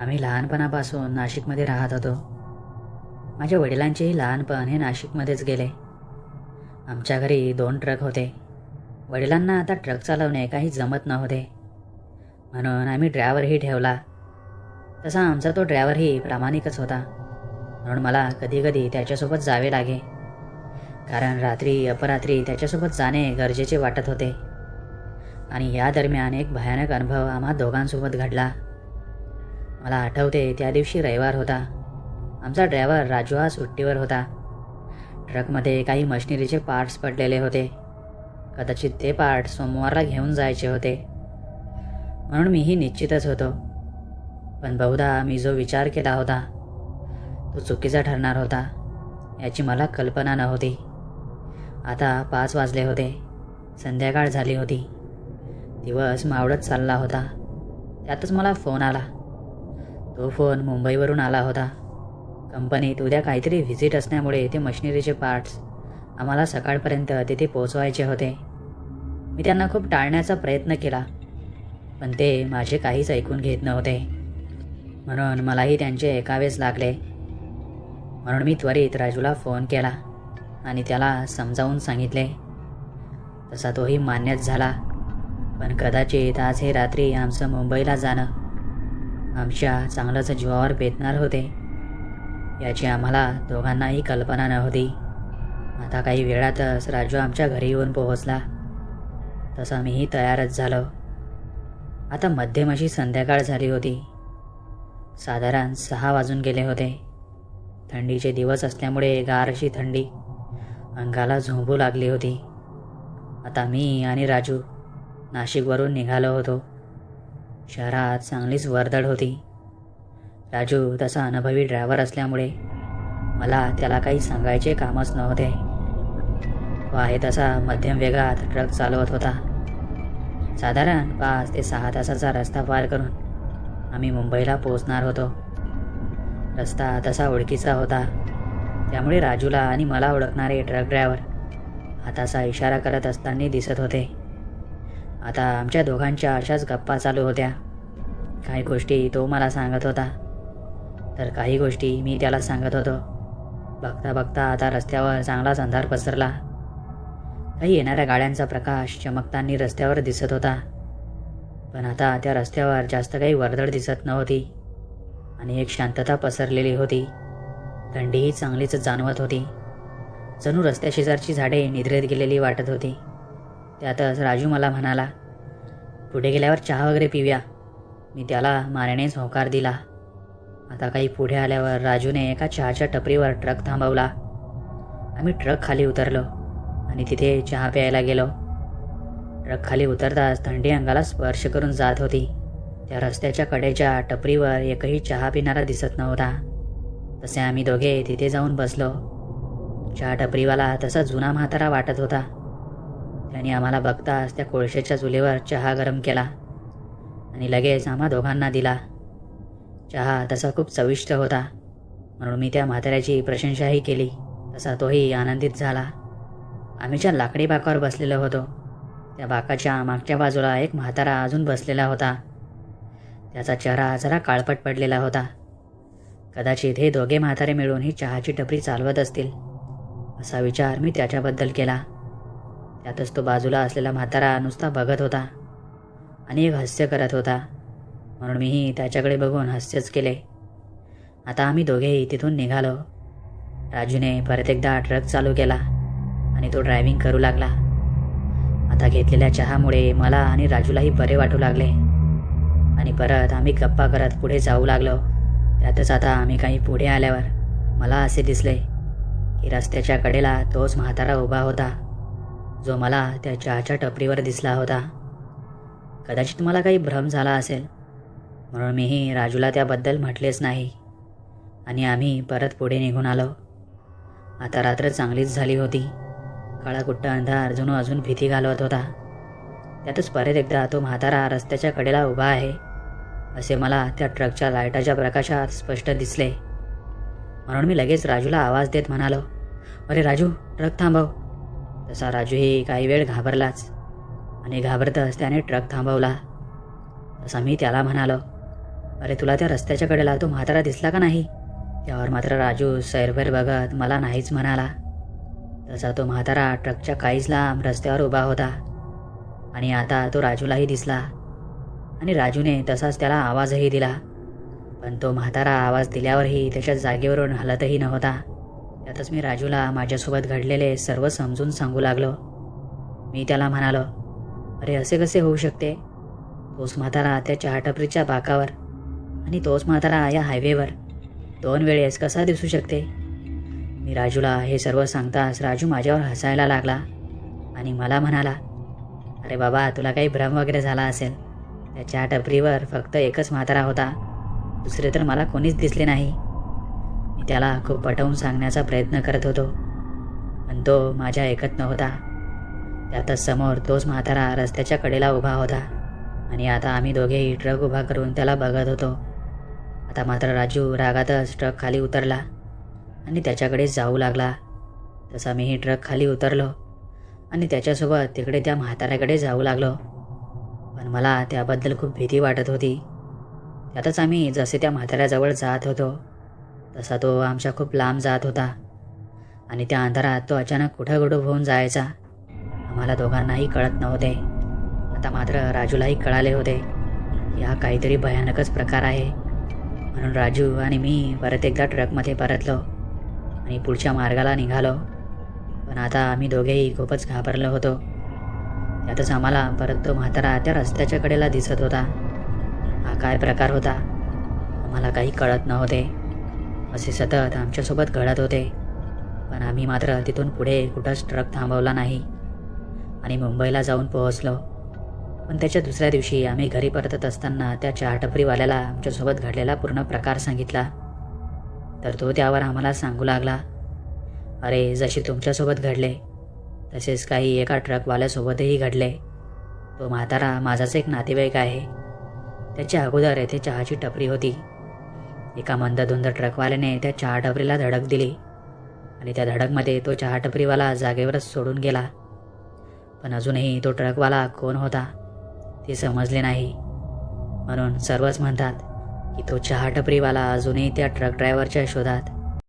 आम्ही लहानपणापासून नाशिकमध्ये राहत होतो. माझ्या वडिलांचेही लहानपण हे नाशिकमध्येच गेले. आमच्या घरी दोन ट्रक होते. वडिलांना आता ट्रक चालवणे काही जमत नव्हते. म्हणून आम्ही ड्रायव्हरही ठेवला. तसा आमचा तो ड्रायव्हरही प्रामाणिकच होता. म्हणून मला कधीकधी त्याच्यासोबत जावे लागे. कारण रात्री अपरात्री त्याच्यासोबत जाणे गरजेचे वाटत होते. आणि या दरम्यान एक भयानक अनुभव आम्हा दोघांसोबत घडला. मला आठवते त्या दिवशी रविवार होता. आमचा ड्रायव्हर राजू हा सुट्टीवर होता. ट्रकमध्ये काही मशिनरीचे पार्ट्स पडलेले होते. कदाचित ते पार्ट सोमवारला घेऊन जायचे होते. म्हणून मीही निश्चितच होतो. पण बहुधा मी जो विचार केला होता तो चुकीचा ठरणार होता याची मला कल्पना नव्हती. आता पाच वाजले होते. संध्याकाळ झाली होती. दिवस मावळत चालला होता. त्यातच मला फोन आला. तो फोन मुंबईवरून आला होता. कंपनीत उद्या काहीतरी व्हिजिट असल्यामुळे ते मशिनरीचे पार्ट्स आम्हाला सकाळपर्यंत तिथे पोचवायचे होते. मी त्यांना खूप टाळण्याचा प्रयत्न केला पण ते माझे काहीच ऐकून घेत नव्हते. म्हणून मलाही त्यांचे ऐकावेच लागले. म्हणून मी त्वरित राजूला फोन केला आणि त्याला समजावून सांगितले तसा तोही मान्यच झाला पण कदाचित आज हे रात्री आमचं मुंबईला जाणं आमच्या चांगलंच जीवावर बेतणार होते. याची आम्हाला दोघांनाही कल्पना नव्हती. आता काही वेळातच राजू आमच्या घरी येऊन पोहोचला. तसा मीही तयारच झालो. आता मध्यमशी संध्याकाळ झाली होती. साधारण सहा वाजून गेले होते. थंडीचे दिवस असल्यामुळे गारशी थंडी अंगाला झोंबू लागली होती. आता मी आणि राजू नाशिकवरून निघालो होतो. शहरात चांगलीच वर्दळ होती. राजू तसा अनुभवी ड्रायव्हर असल्यामुळे मला त्याला काही सांगायचे कामच नव्हते. तो आहे तसा मध्यम वेगात ट्रक चालवत होता. साधारण पाच ते सहा तासाचा रस्ता पार करून आम्ही मुंबईला पोहोचणार होतो. रस्ता तसा ओळखीचा होता. त्यामुळे राजूला आणि मला ओळखणारे ट्रक ड्रायव्हर हाताचा इशारा करत असताना दिसत होते. आता आमच्या दोघांच्या अशाच गप्पा चालू होत्या. काही गोष्टी तो मला सांगत होता. तर काही गोष्टी मी त्याला सांगत होतो. बघता बघता आता रस्त्यावर चांगलाच अंधार पसरला. काही येणाऱ्या गाड्यांचा प्रकाश चमकताना रस्त्यावर दिसत होता. पण आता त्या रस्त्यावर जास्त काही वर्दळ दिसत नव्हती. आणि एक शांतता पसरलेली होती. थंडीही चांगलीच जाणवत होती. जणू रस्त्याशेजारची झाडे निद्रेत गेलेली वाटत होती. त्यातच राजू मला म्हणाला पुढे गेल्यावर चहा वगैरे पिऊया. मी त्याला मारण्यानेच होकार दिला. आता काही पुढे आल्यावर राजूने एका चहाच्या टपरीवर ट्रक थांबवला. आम्ही ट्रक खाली उतरलो आणि तिथे चहा प्यायला गेलो. ट्रक खाली उतरताच थंडी अंगाला स्पर्श करून जात होती. त्या रस्त्याच्या कडेच्या टपरीवर एकही चहा पिणारा दिसत नव्हता. तसे आम्ही दोघे तिथे जाऊन बसलो. चहा टपरीवाला तसा जुना म्हातारा वाटत होता. त्याने आम्हाला बघताच त्या कोळशेच्या चुलीवर चहा गरम केला. आणि लगेच आम्हा दोघांना दिला. चहा तसा खूप चविष्ट होता. म्हणून मी त्या म्हाताऱ्याची प्रशंसाही केली. तसा तोही आनंदित झाला. आम्ही ज्या लाकडी बाकावर बसलेलो होतो त्या बाकाच्या मागच्या बाजूला एक म्हातारा अजून बसलेला होता. त्याचा चेहरा जरा काळपट पडलेला होता. कदाचित हे दोघे म्हातारे मिळून ही चहाची टपरी चालवत असतील असा विचार मी त्याच्याबद्दल केला. त्यातच तो बाजूला असलेला म्हातारा नुसता बघत होता आणि एक हास्य करत होता. म्हणून मीही त्याच्याकडे बघून हास्यच केले. आता आम्ही दोघेही तिथून निघालो. राजूने परत एकदा ट्रक चालू केला आणि तो ड्रायव्हिंग करू लागला. आता घेतलेल्या चहामुळे मला आणि राजूलाही बरे वाटू लागले. आणि परत आम्ही गप्पा करत पुढे जाऊ लागलो. त्यातच आता आम्ही काही पुढे आल्यावर मला असे दिसले की रस्त्याच्या कडेला तोच म्हातारा उभा होता. जो मला त्या चहाच्या टपरीवर दिसला होता. कदाचित मला काही भ्रम झाला असेल. म्हणून मीही राजूला त्याबद्दल म्हटलेच नाही. आणि आम्ही परत पुढे निघून आलो. आता रात्र चांगलीच झाली होती. काळाकुट्ट अंधार जणू अजून भीती घालवत होता. त्यातच परत एकदा तो म्हातारा रस्त्याच्या कडेला उभा आहे असे मला त्या ट्रकच्या लाईटाच्या प्रकाशात स्पष्ट दिसले. म्हणून मी लगेच राजूला आवाज देत म्हणालो अरे राजू ट्रक थांबव. तसा राजूही काही वेळ घाबरलाच. आणि घाबरतच त्याने ट्रक थांबवला. तसा मी त्याला म्हणालो अरे तुला त्या रस्त्याच्या कडेला तो म्हातारा दिसला का नाही? त्यावर मात्र राजू सैरभैर बघत मला नाहीच म्हणाला. तसा तो म्हातारा ट्रकच्या काहीच लांब रस्त्यावर उभा होता. आणि आता तो राजूलाही दिसला. आणि राजूने तसाच त्याला आवाजही दिला. पण तो म्हातारा आवाज दिल्यावरही त्याच्या जागेवरून हलतही नव्हता. त्यातच मी राजूला माझ्यासोबत घडलेले सर्व समजून सांगू लागलो. मी त्याला म्हणालो अरे असे कसे होऊ शकते? तोच म्हातारा त्या चहाटपरीच्या बाकावर आणि तोच म्हातारा या हायवेवर. दोन वेळेस कसा दिसू शकते? मी राजूला हे सर्व सांगताच राजू माझ्यावर हसायला लागला आणि मला म्हणाला अरे बाबा तुला काही भ्रम वगैरे झाला असेल. त्या चहा टपरीवर फक्त एकच म्हातारा होता. दुसरे तर मला कोणीच दिसले नाही. मी त्याला खूप पटवून सांगण्याचा प्रयत्न करत होतो. पण तो माझ्या ऐकत नव्हता. त्यातच समोर तोच म्हातारा रस्त्याच्या कडेला उभा होता आणि आता आम्ही दोघेही ट्रक उभा करून त्याला बघत होतो. आता मात्र राजू रागातच ट्रक खाली उतरला आणि त्याच्याकडे जाऊ लागला. तसा मीही ट्रक खाली उतरलो आणि त्याच्यासोबत तिकडे त्या म्हाताऱ्याकडे जाऊ लागलो. पण मला त्याबद्दल खूप भीती वाटत होती. त्यातच आम्ही जसे त्या म्हाताऱ्याजवळ जात होतो तसा तो आमच्या खूप लांब जात होता. आणि त्या अंधारात तो अचानक कुठं कुठं होऊन जायचा. आम्हाला दोघांनाही कळत नव्हते. आता मात्र राजूलाही कळाले होते. की हा काहीतरी भयानकच प्रकार आहे. म्हणून राजू आणि मी परत एकदा ट्रकमध्ये परतलो. आणि पुढच्या मार्गाला निघालो. पण आता आम्ही दोघेही खूपच घाबरलो होतो. त्यातच आम्हाला परत तो म्हातारा त्या रस्त्याच्या कडेला दिसत होता. हा काय प्रकार होता? आम्हाला काही कळत नव्हते. असे सतत आमच्यासोबत घडत होते. पण आम्ही मात्र तिथून पुढे कुठंच ट्रक थांबवला नाही. आणि मुंबईला जाऊन पोहोचलो. पण त्याच्या दुसऱ्या दिवशी आम्ही घरी परतत असताना त्या चहा टपरीवाल्याला आमच्यासोबत घडलेला पूर्ण प्रकार सांगितला. तर तो त्यावर आम्हाला सांगू लागला अरे जशी तुमच्यासोबत घडले तसेच काही एका ट्रकवाल्यासोबतही घडले. तो म्हातारा माझाच एक नातेवाईक आहे. त्याच्या अगोदर येथे चहाची टपरी होती. एका मंदधुंद ट्रकवाल्याने त्या चहा टपरीला धडक दिली. आणि त्या धडकमध्ये तो चहा टपरीवाला जागेवरच सोडून गेला. पण अजूनही तो ट्रकवाला कोण होता ते समजले नाही. म्हणून सर्वच म्हणतात की तो चहा टपरीवाला अजूनही त्या ट्रक ड्रायव्हरच्या शोधात